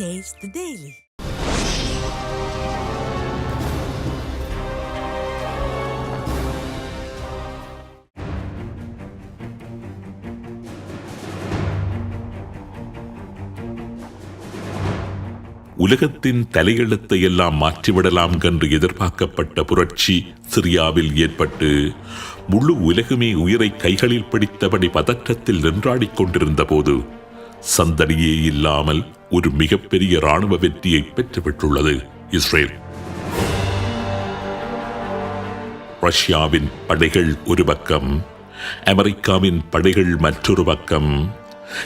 Taste the Daily. உலகத்தின் தலையெழுத்தை எல்லாம் மாற்றிவிடலாம் என்று எதிர்பார்க்கப்பட்ட புரட்சி சிரியாவில் ஏற்பட்டு முழு உலகுமே உயிரை கைகளில் பிடித்தபடி பதற்றத்தில் நின்றாடிக் கொண்டிருந்த போது சந்தடியே இல்லாமல் ஒரு மிகப்பெரிய ராணுவ வெற்றியை பெற்றுவிட்டுள்ளது இஸ்ரேல். ரஷ்யாவின் படைகள் ஒரு பக்கம் அமெரிக்காவின் படைகள் மற்றொரு பக்கம்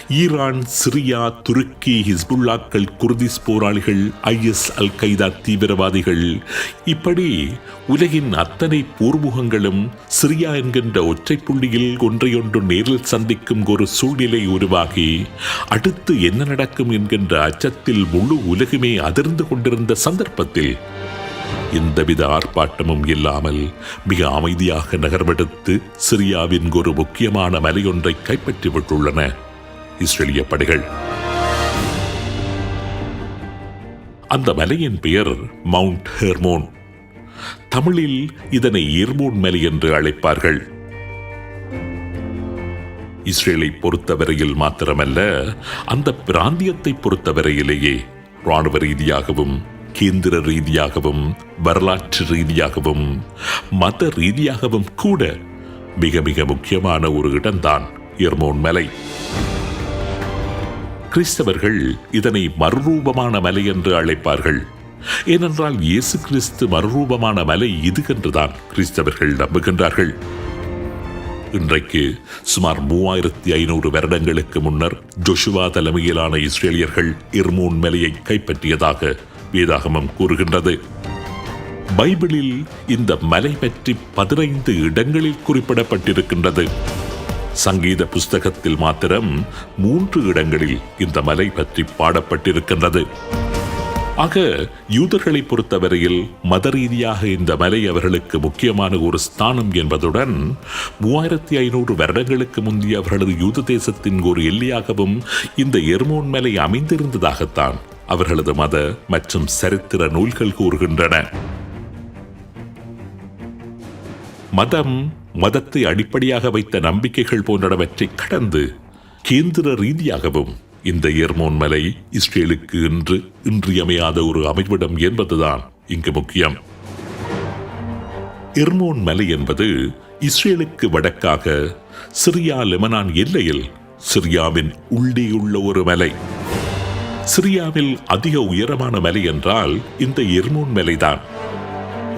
ஈரான் சிரியா துருக்கி ஹிஸ்புல்லாக்கள் குர்திஸ் போராளிகள் ஐஎஸ் அல் கைதா தீவிரவாதிகள். இப்படி உலகின் அத்தனை பூர்முகங்களும் சிரியா என்கின்ற ஒற்றை புள்ளியில் ஒன்றையொன்று நேரில் சந்திக்கும் ஒரு சூழ்நிலை உருவாகி அடுத்து என்ன நடக்கும் என்கின்ற அச்சத்தில் முழு உலகுமே அதிர்ந்து கொண்டிருந்த சந்தர்ப்பத்தில் எந்தவித ஆர்ப்பாட்டமும் இல்லாமல் மிக அமைதியாக நகர்வெடுத்து சிரியாவின் ஒரு முக்கியமான மலையொன்றை கைப்பற்றிவிட்டுள்ளன. இஸ்ரேலிய படைகள். அந்த மலையின் பெயர் மவுண்ட் ஹெர்மோன். தமிழில் இதனை எர்மோன் மலை என்று அழைப்பார்கள். இஸ்ரேலை பொறுத்தவரையில் மாத்திரமல்ல அந்த பிராந்தியத்தை பொறுத்தவரையிலேயே ராணுவ ரீதியாகவும் கேந்திர ரீதியாகவும் வரலாற்று ரீதியாகவும் மத ரீதியாகவும் கூட மிக மிக முக்கியமான ஒரு இடம்தான் எர்மோன் மலை. கிறிஸ்தவர்கள் இதனை மறுரூபமான மலை என்று அழைப்பார்கள். ஏனென்றால் இயேசு கிறிஸ்து மறுரூபமான மலை இது என்றுதான் கிறிஸ்தவர்கள் நம்புகின்றார்கள். இன்றைக்கு சுமார் மூவாயிரத்தி ஐநூறு வருடங்களுக்கு முன்னர் ஜொஷுவா தலைமையிலான இஸ்ரேலியர்கள் இர்மூன் மலையை கைப்பற்றியதாக வேதாகமம் கூறுகின்றது. பைபிளில் இந்த மலை பற்றி பதினைந்து இடங்களில் குறிப்பிடப்பட்டிருக்கின்றது. சங்கீத புஸ்தகத்தில் மாத்திரம் மூன்று இடங்களில் இந்த மலை பற்றி பாடப்பட்டிருக்கின்றது. ஆக யூதர்களை பொறுத்தவரையில் மத ரீதியாக இந்த மலை அவர்களுக்கு முக்கியமான ஒரு ஸ்தானம் என்பதுடன் மூவாயிரத்தி ஐநூறு வருடங்களுக்கு முந்தைய அவர்களது யூத தேசத்தின் ஒரு எல்லையாகவும் இந்த எர்மோன் மலை அமைந்திருந்ததாகத்தான் அவர்களது மத மற்றும் சரித்திர நூல்கள் கூறுகின்றன. மதம் மதத்தை அடிப்படையாக வைத்த நம்பிக்கைகள் போன்றவற்றை கடந்து கேந்திர ரீதியாகவும் இந்த எர்மோன் மலை இஸ்ரேலுக்கு இன்று இன்றியமையாத ஒரு அமைவிடம் என்பதுதான் இங்கு முக்கியம். எர்மோன் மலை என்பது இஸ்ரேலுக்கு வடக்காக சிரியா லெமனான் எல்லையில் சிரியாவின் உள்ளேயுள்ள ஒரு மலை. சிரியாவில் அதிக உயரமான மலை என்றால் இந்த எர்மோன் மலைதான்.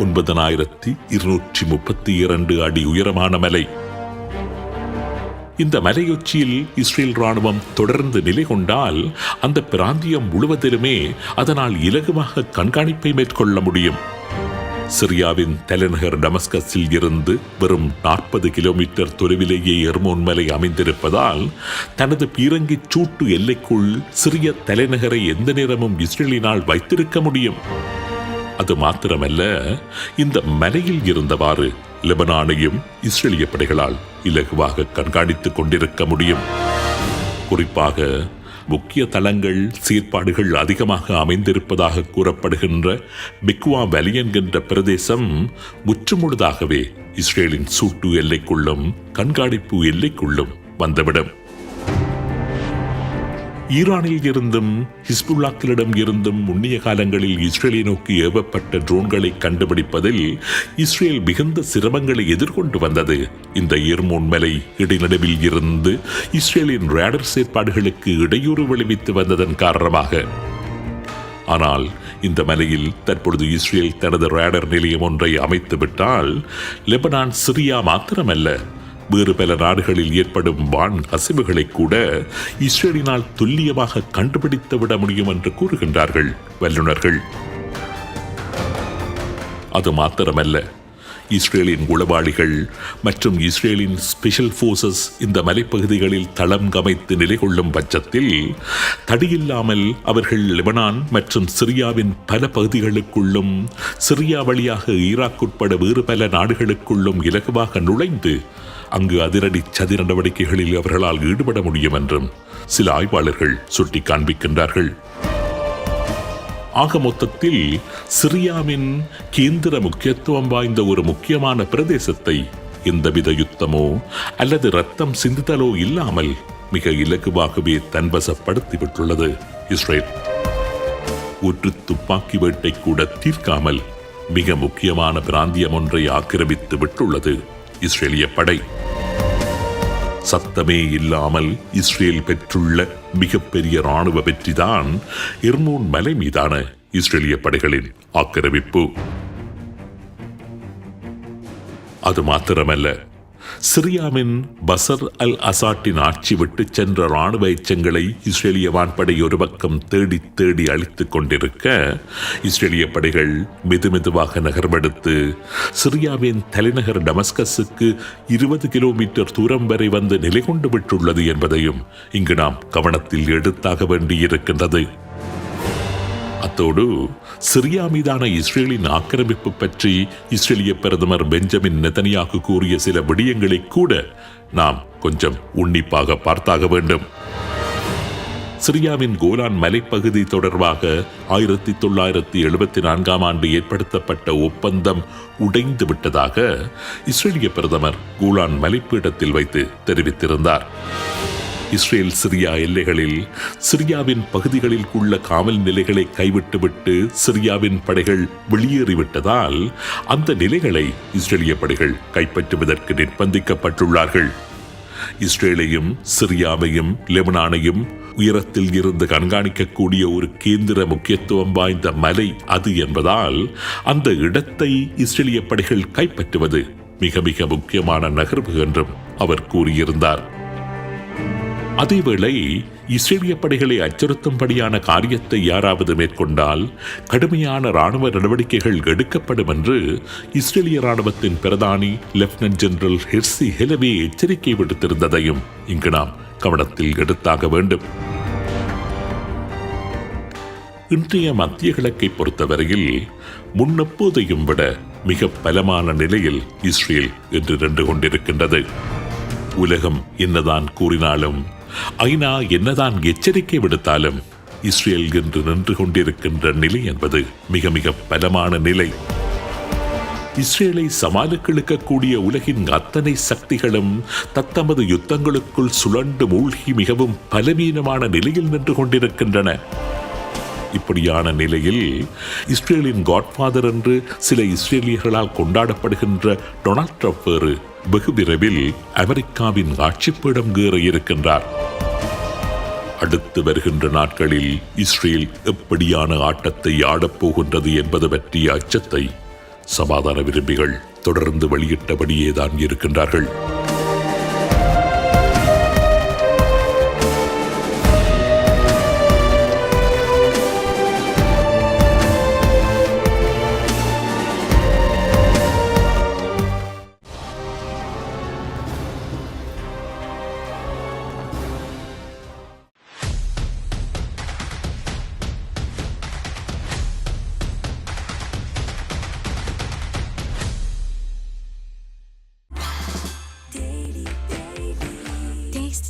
ஒன்பதனாயிரத்தி இருநூற்றி முப்பத்தி இரண்டு அடி உயரமான மலை. இந்த மலையுச்சியில் இஸ்ரேல் ராணுவம் தொடர்ந்து நிலை கொண்டால் அந்த பிராந்தியம் முழுவதிலுமே அதனால் இலகுவாக கண்காணிப்பை மேற்கொள்ள முடியும். சிரியாவின் தலைநகர் டமஸ்கஸில் இருந்து வெறும் நாற்பது கிலோமீட்டர் தொலைவிலேயே எர்மோன் மலை அமைந்திருப்பதால் தனது பீரங்கி சூட்டு எல்லைக்குள் சிறிய தலைநகரை எந்த நேரமும் இஸ்ரேலினால் வைத்திருக்க முடியும். அது மாத்திரமல்ல இந்த மலையில் இருந்தவாறு லெபனானையும் இஸ்ரேலிய படைகளால் இலகுவாக கண்காணித்துக் கொண்டிருக்க முடியும். குறிப்பாக முக்கிய தளங்கள் சீர்பாடுகள் அதிகமாக அமைந்திருப்பதாக கூறப்படுகின்ற பிக்வா வலி என்கின்ற பிரதேசம் முற்றுமுழுதாகவே இஸ்ரேலின் சூட்டு எல்லைக்குள்ளும் கண்காணிப்பு எல்லைக்குள்ளும் வந்துவிடும். ஈரானில் இருந்தும் ஹிஸ்புல்லாக்களிடம் இருந்தும் முன்னிய காலங்களில் இஸ்ரேலை நோக்கி ஏவப்பட்ட ட்ரோன்களை கண்டுபிடிப்பதில் இஸ்ரேல் மிகுந்த சிரமங்களை எதிர்கொண்டு வந்தது. இந்த எர்மோன் மலை இடைநடுவில் இருந்து இஸ்ரேலின் ரேடர் செயற்பாடுகளுக்கு இடையூறு விளைவித்து வந்ததன் காரணமாக. ஆனால் இந்த மலையில் தற்பொழுது இஸ்ரேல் தனது ரேடர் நிலையம் ஒன்றை அமைத்துவிட்டால் லெபனான் சிரியா மாத்திரமல்ல. வேறு பல நாடுகளில் ஏற்படும் வான் கசிவுகளை கூட இஸ்ரேலினால் துல்லியமாக கண்டுபிடித்து விட முடியும் என்று கூறுகின்றார்கள் வல்லுநர்கள். அது மாத்திரமல்ல. இஸ்ரேலின் உளவாளிகள் மற்றும் இஸ்ரேலின் ஸ்பெஷல் ஃபோர்ஸஸ் இந்த மலைப்பகுதிகளில் தளம் கமைத்து நிலை கொள்ளும் பட்சத்தில் தடியில்லாமல் அவர்கள் லெபனான் மற்றும் சிரியாவின் பல பகுதிகளுக்குள்ளும் சிரியா வழியாக ஈராக் உட்பட வேறு பல நாடுகளுக்குள்ளும் இலகுவாக நுழைந்து அங்கு அதிரடி சதி நடவடிக்கைகளில் அவர்களால் ஈடுபட முடியும் என்றும் சில ஆய்வாளர்கள் சுட்டி காண்பிக்கின்றார்கள் ஆக மொத்தத்தில் சிரியாவின் கேந்திர முக்கியத்துவம் வாய்ந்த ஒரு முக்கியமான பிரதேசத்தை எந்தவித யுத்தமோ அல்லது ரத்தம் சிந்துதலோ இல்லாமல் மிக இலகுவாகவே தன்வசப்படுத்தி விட்டுள்ளது இஸ்ரேல். ஒரு துப்பாக்கி வேட்டை கூட தீர்க்காமல் மிக முக்கியமான பிராந்தியம் ஒன்றை ஆக்கிரமித்து விட்டுள்ளது இஸ்ரேலிய படை. சத்தமே இல்லாமல் இஸ்ரேல் பெற்றுள்ள மிகப்பெரிய ராணுவ வெற்றிதான் இர்மோன் மலை மீதான இஸ்ரேலிய படைகளின் ஆக்கிரமிப்பு. அது மாத்திரமல்ல சிரியாவின் பசர் அல் அசாட்டின் ஆட்சி விட்டு சென்ற இராணுவ எச்சங்களை இஸ்ரேலிய வான்படை ஒரு பக்கம் தேடி தேடி அழித்துக் கொண்டிருக்க இஸ்ரேலிய படைகள் மெதுமெதுவாக நகர்வெடுத்து சிரியாவின் தலைநகர் டமஸ்கஸுக்கு இருபது கிலோமீட்டர் தூரம் வரை வந்து நிலை கொண்டு விட்டுள்ளது என்பதையும் இங்கு நாம் கவனத்தில் எடுத்தாக வேண்டியிருக்கின்றது. அத்தோடு சிரியா மீதான இஸ்ரேலின் ஆக்கிரமிப்பு பற்றி இஸ்ரேலிய பிரதமர் பெஞ்சமின் நெதனியாக்கு கூறிய சில விடயங்களை கூட நாம் கொஞ்சம் உன்னிப்பாக பார்த்தாக வேண்டும். சிரியாவின் கோலான் மலைப்பகுதி தொடர்பாக ஆயிரத்தி தொள்ளாயிரத்தி எழுபத்தி நான்காம் ஆண்டு ஏற்படுத்தப்பட்ட ஒப்பந்தம் உடைந்து விட்டதாக இஸ்ரேலிய பிரதமர் கோலான் மலைப்பீடத்தில் வைத்து தெரிவித்திருந்தார். இஸ்ரேல் சிரியா எல்லைகளில் சிரியாவின் பகுதிகளில் உள்ள காவல் நிலைகளை கைவிட்டுவிட்டு சிரியாவின் படைகள் வெளியேறிவிட்டதால் அந்த நிலைகளை இஸ்ரேலிய படைகள் கைப்பற்றுவதற்கு நிர்பந்திக்கப்பட்டுள்ளார்கள். இஸ்ரேலையும் சிரியாவையும் லெபனானையும் உயரத்தில் இருந்து கண்காணிக்கக்கூடிய ஒரு கேந்திர முக்கியத்துவம் வாய்ந்த மலை அது என்பதால் அந்த இடத்தை இஸ்ரேலிய படைகள் கைப்பற்றுவது மிக மிக முக்கியமான நகர்வு என்றும் அவர் கூறியிருந்தார். அதேவேளை இஸ்ரேலிய படைகளை அச்சுறுத்தும்படியான காரியத்தை யாராவது மேற்கொண்டால் கடுமையான ராணுவ நடவடிக்கைகள் எடுக்கப்படும் என்று இஸ்ரேலிய ராணுவத்தின் பிரதானி லெப்டினன்ட் ஜெனரல் ஹெர்சி ஹெலவே எச்சரிக்கை விடுத்திருந்ததையும் இங்கு நாம் கவனத்தில் எடுத்தாக வேண்டும். இன்றைய மத்திய கிழக்கை பொறுத்தவரையில் முன்னெப்போதையும் விட மிக பலமான நிலையில் இஸ்ரேல் என்று நின்று கொண்டிருக்கின்றது. உலகம் என்னதான் கூறினாலும் ஐநா என்னதான் எச்சரிக்கை விடுத்தாலும் இஸ்ரேல் என்று நின்று கொண்டிருக்கின்ற நிலை என்பது மிக மிக பலமான நிலை. இஸ்ரேலை சமாளுக்கு இழுக்கக்கூடிய உலகின் அத்தனை சக்திகளும் தத்தமது யுத்தங்களுக்குள் சுழண்டு மூழ்கி மிகவும் பலவீனமான நிலையில் நின்று கொண்டிருக்கின்றன. இப்படியான நிலையில் இஸ்ரேலின் காட்ஃபாதர் என்று சில இஸ்ரேலியர்களால் கொண்டாடப்படுகின்ற டொனால்ட் ட்ரம்ப் வேறு வெகு விரைவில் அமெரிக்காவின் ஆட்சிப்பீடம் ஏற இருக்கின்றார். அடுத்து வருகின்ற நாட்களில் இஸ்ரேல் எப்படியான ஆட்டத்தை ஆடப்போகின்றது என்பது பற்றிய அச்சத்தை சமாதான விரும்பிகள் தொடர்ந்து வெளியிட்டபடியேதான் இருக்கின்றார்கள்.